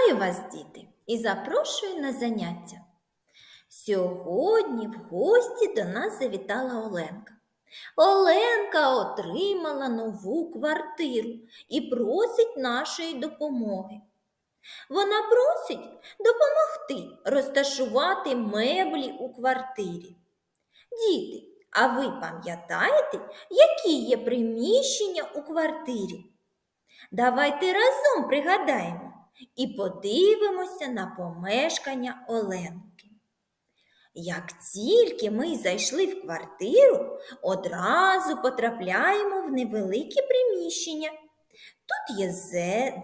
Вітаю вас, діти, і запрошую на заняття. Сьогодні в гості до нас завітала Оленка. Оленка отримала нову квартиру і просить нашої допомоги. Вона просить допомогти розташувати меблі у квартирі. Діти, а ви пам'ятаєте, які є приміщення у квартирі? Давайте разом пригадаємо і подивимося на помешкання Оленки. Як тільки ми зайшли в квартиру, одразу потрапляємо в невелике приміщення. Тут є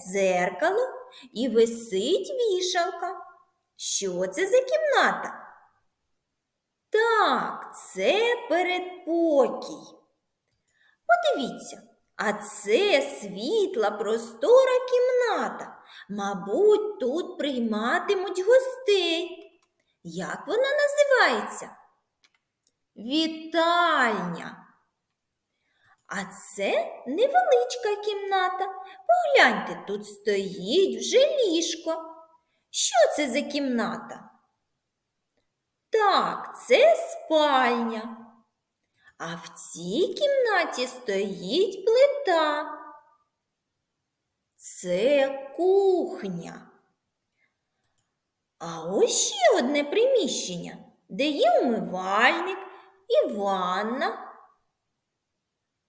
дзеркало і висить вішалка. Що це за кімната? Так, це передпокій. Подивіться, а це світла, простора кімната. Мабуть, тут прийматимуть гостей. Як вона називається? Вітальня. А це невеличка кімната. Погляньте, тут стоїть вже ліжко. Що це за кімната? Так, це спальня. А в цій кімнаті стоїть плита. Це кухня. А ось ще одне приміщення, де є умивальник і ванна.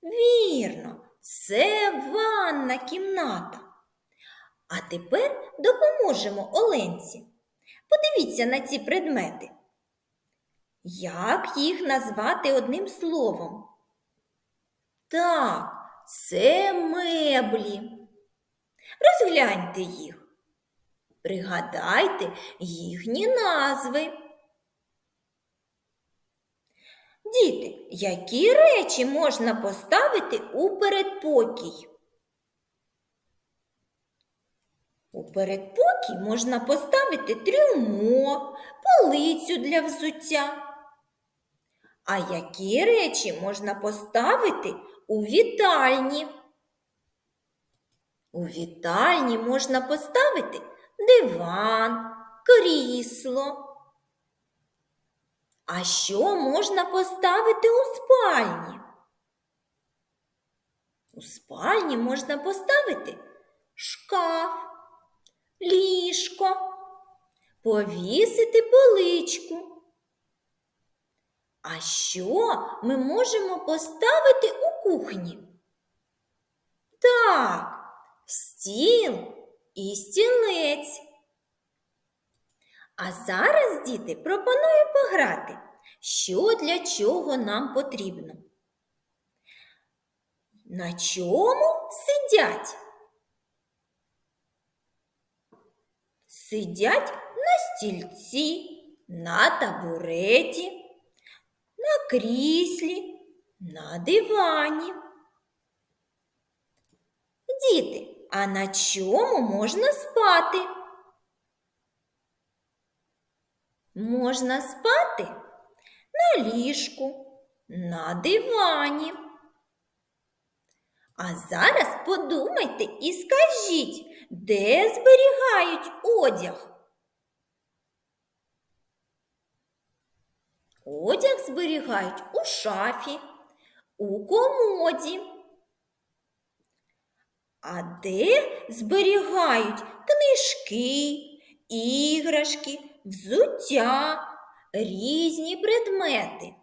Вірно, це ванна кімната. А тепер допоможемо Оленці. Подивіться на ці предмети. Як їх назвати одним словом? Так, це меблі. Розгляньте їх. Пригадайте їхні назви. Діти, які речі можна поставити у передпокій? У передпокій можна поставити трюмо, полицю для взуття. А які речі можна поставити у вітальні? У вітальні можна поставити диван, крісло. А що можна поставити у спальні? У спальні можна поставити шкаф, ліжко, повісити поличку. А що ми можемо поставити у кухні? Так, стіл і стілець. А зараз, діти, пропоную пограти. Що для чого нам потрібно? На чому сидять? Сидять на стільці, на табуреті, на кріслі, на дивані. Діти, а на чому можна спати? Можна спати на ліжку, на дивані. А зараз подумайте і скажіть, де зберігають одяг? Одяг зберігають у шафі, у комоді. А де зберігають книжки, іграшки, взуття, різні предмети?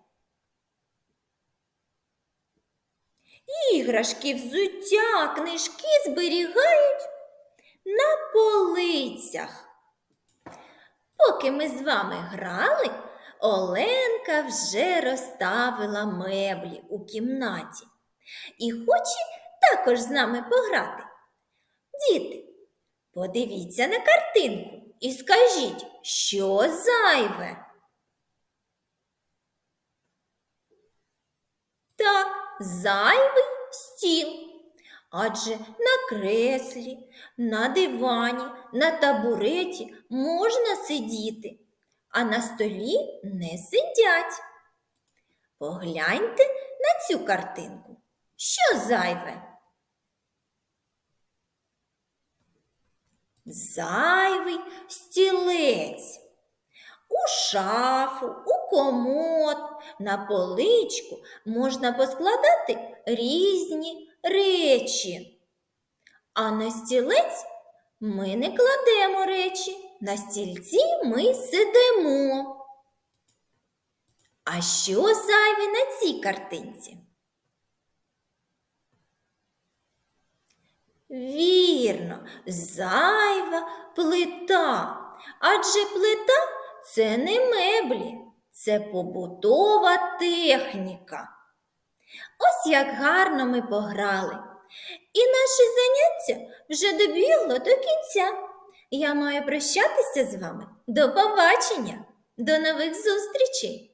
Іграшки, взуття, книжки зберігають на полицях. Поки ми з вами грали, Оленка вже розставила меблі у кімнаті і хоче також з нами пограти. Діти, подивіться на картинку і скажіть, що зайве. Так, зайвий стіл. Адже на креслі, на дивані, на табуреті можна сидіти, а на столі не сидять. Погляньте на цю картинку. Що зайве? Зайвий стілець. У шафу, у комод, на поличку можна поскладати різні речі. А на стілець ми не кладемо речі, на стільці ми сидимо. А що зайве на цій картинці? Вірно, зайва плита. Адже плита це не меблі, це побутова техніка. Ось як гарно ми пограли. І наше заняття вже добігло до кінця. Я маю прощатися з вами. До побачення, до нових зустрічей!